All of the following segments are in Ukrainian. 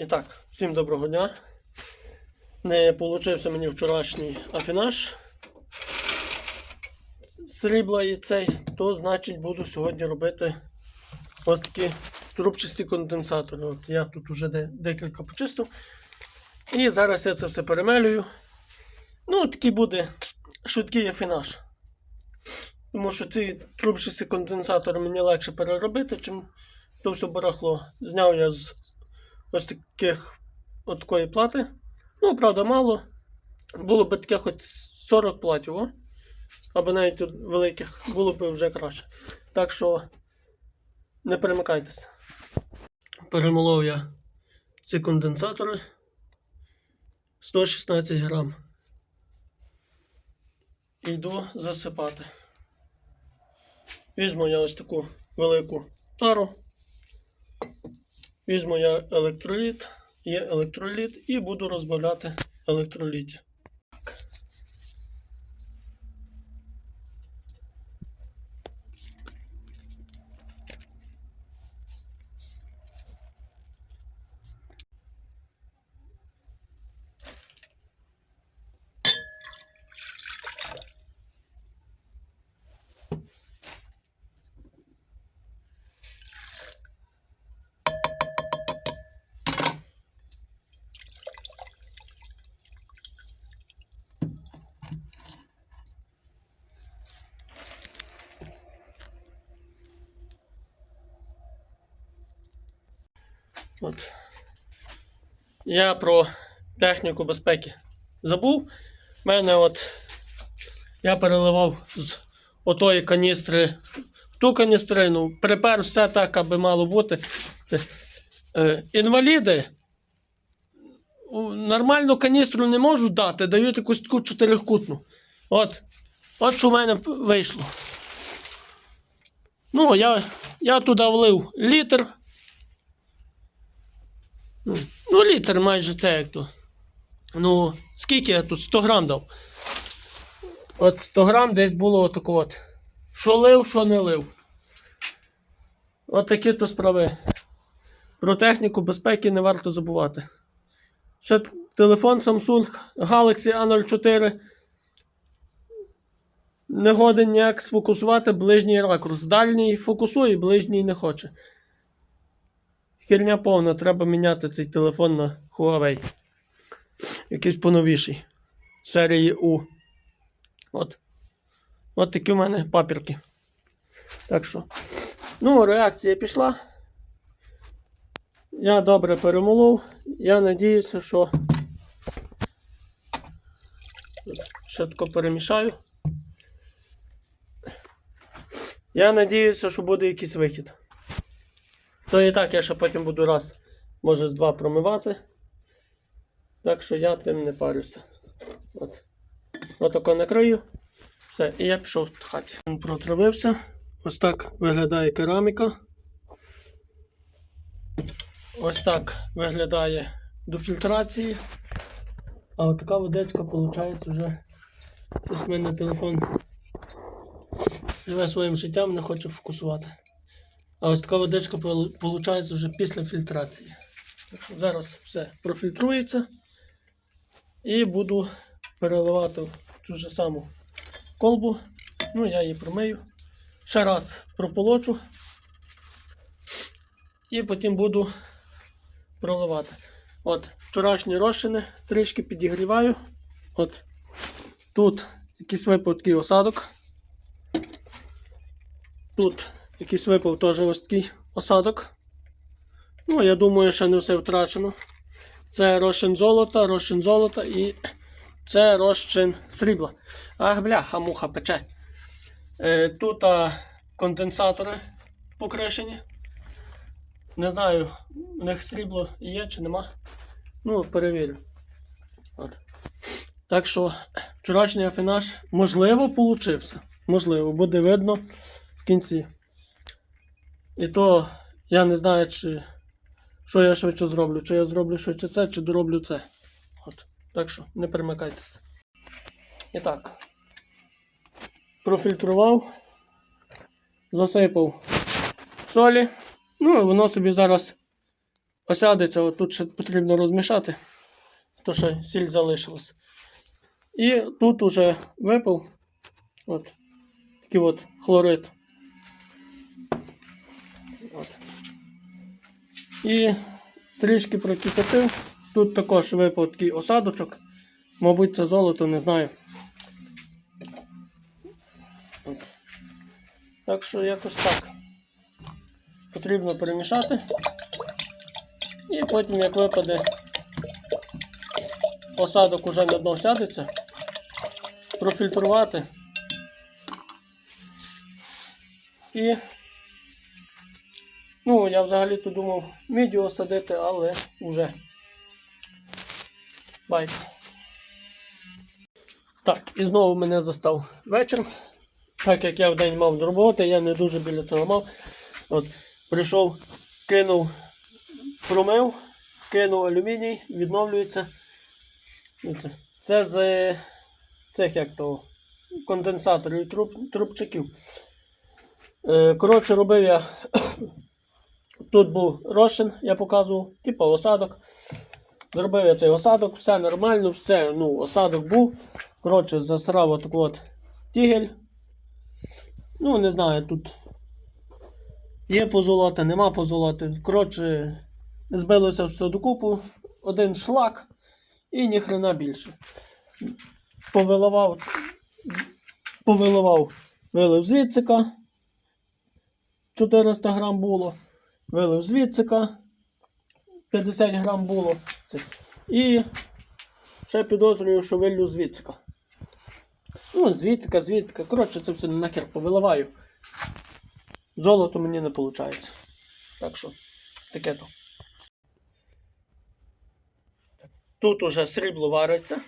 І так, всім доброго дня. Не получився мені вчорашній афінаж срібла і цей, то значить буду сьогодні робити ось такі трубчасті конденсатори. От я тут вже де, декілька почистив. І зараз я це все перемелюю. Ну, такий буде швидкий афінаж. Тому що ці трубчасті конденсатори мені легше переробити, чим то все барахло. Зняв я з ось таких от такої плати. Ну, правда, мало. Було б таке хоч 40 платів, о? або навіть великих, було б вже краще. Так що не перемикайтеся. Перемолов я ці конденсатори 116 грам. Йду засипати. Візьму я ось таку велику тару. Візьму я електроліт, є електроліт і буду розбавляти електроліті. От. Я про техніку безпеки забув. У мене от я переливав з отої каністри в ту каністрину, припер все так, аби мало бути. Е, інваліди нормальну каністру не можуть дати, дають якусь таку чотирикутну. От. От що в мене вийшло. Ну, я, я туди влив літр. Ну, ну, літр майже це як то. Ну, скільки я тут 100 грам дав. От 100 грам десь було отако от. Що лив, що не лив. От такі то справи. Про техніку безпеки не варто забувати. Ще телефон Samsung Galaxy A04. Не годен ніяк сфокусувати ближній ракурс. Дальній фокусує, ближній не хоче. Херня повна, треба міняти цей телефон на Huawei. Якийсь поновіший. Серії U. От. От такі в мене папірки. Так що. Ну, реакція пішла. Я добре перемолов. Я надіюся, що. Тако перемішаю. Я надіюся, що буде якийсь вихід. То і так я ще потім буду раз, може, з два промивати. Так що я тим не парюся. От. Отако накрию. Все, і я пішов в хаті. Він Протравився. Ось так виглядає кераміка. Ось так виглядає до фільтрації. А от така водичка, виходить, вже щось в мене телефон живе своїм життям, не хоче фокусувати. А ось така водичка виходить вже після фільтрації. Так що зараз все профільтрується. І буду переливати в цю ж саму колбу. Ну, я її промию. Ще раз прополочу. І потім буду проливати. От, вчорашні розчини трішки підігріваю. От тут якийсь випав такий осадок. Тут якийсь випав теж ось такий осадок. Ну, я думаю, ще не все втрачено. Це розчин золота, розчин золота і це розчин срібла. Ах, бляха, муха пече. Е, тут а, конденсатори покришені. Не знаю, у них срібло є чи нема. Ну, перевірю. От. Так що вчорашній афінаж можливо получився. Можливо, буде видно в кінці. І то я не знаю, чи що я швидше зроблю. Чи я зроблю швидше це, чи дороблю це. От. Так що не перемикайтеся. І так. Профільтрував, засипав солі. Ну, і воно собі зараз осядеться, от тут ще потрібно розмішати, то що сіль залишилась. І тут уже випив от такий от хлорид. От. І трішки прокипятив. Тут також випав такий осадочок. Мабуть, це золото, не знаю. От. Так що якось так. Потрібно перемішати. І потім, як випаде осадок уже на дно сядеться, профільтрувати. І ну, я взагалі-то думав мідіо садити, але вже байк. Так, і знову мене застав вечір. Так як я в день мав роботи, я не дуже біля цього мав. От, прийшов, кинув, промив, кинув алюміній, відновлюється. Це- Це з е, цих як то конденсаторів труб, трубчиків. Е, Коротше, робив я. Тут був розчин, я показував, типу осадок. Зробив я цей осадок, все нормально, все, ну, осадок був. Коротше, засрав отак от тігель. Ну, не знаю, тут є позолота, нема позолоти. Коротше, збилося все докупу, один шлак і ніхрена більше. Повиливав, повиливав, вилив звідсика. 400 грам було. Вилив звідсика. 50 грам було. І ще підозрюю, що вилью звідсика. Ну, звідка, звідка. Коротше, це все нахер повиливаю. Золото мені не виходить. Так що, таке то. Тут уже срібло вариться.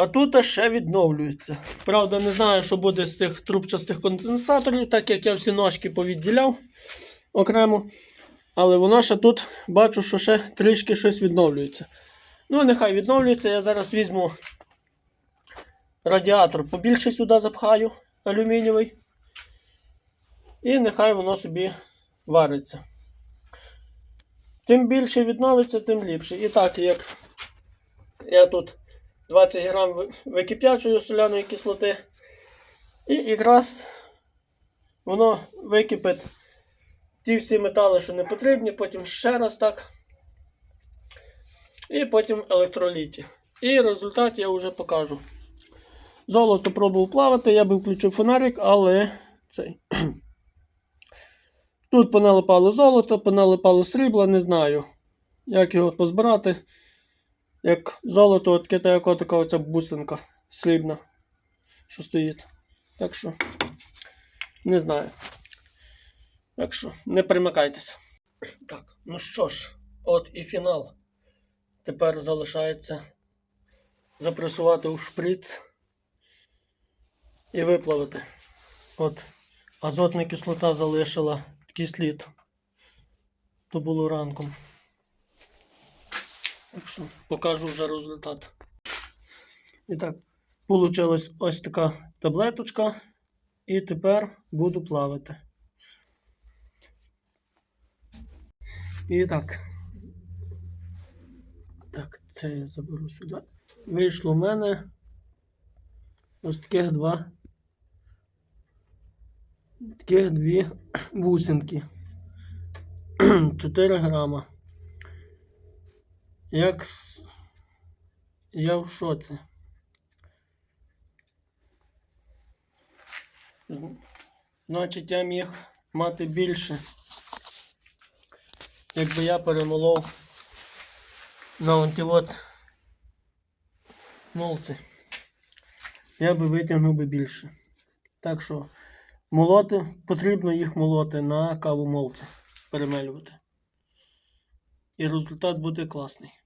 А тут ще відновлюється. Правда, не знаю, що буде з цих трубчастих конденсаторів, так як я всі ножки повідділяв окремо. Але воно ще тут бачу, що ще трішки щось відновлюється. Ну, нехай відновлюється. Я зараз візьму радіатор побільше сюди запхаю, алюмінієвий. І нехай воно собі вариться. Тим більше відновиться, тим ліпше. І так, як я тут 20 грам ви- викип'ячую соляної кислоти. І якраз воно википить ті всі метали, що не потрібні, потім ще раз так. І потім електроліті. І результат я вже покажу. Золото пробував плавати, я би включив фонарик, але цей. Тут поналипало золото, поналипало срібла, не знаю, як його позбирати. Як золото, от таке як така оця бусинка срібна, що стоїть. Так що, не знаю. Так що, не примикайтеся. Так, ну що ж, от і фінал. Тепер залишається запресувати у шприц і виплавити. От азотна кислота залишила такий слід. То було ранком. Так що покажу вже результат. І так, вийшла ось така таблеточка. І тепер буду плавити. І так. Так, це я заберу сюди. Вийшло в мене ось таких два. Таких дві бусинки. 4 грама. Як я в шоці. Значить, я міг мати більше. Якби я перемолов на антилот молці, я би витягнув би більше. Так що молоти, потрібно їх молоти на каву молці, перемелювати. І результат буде класний.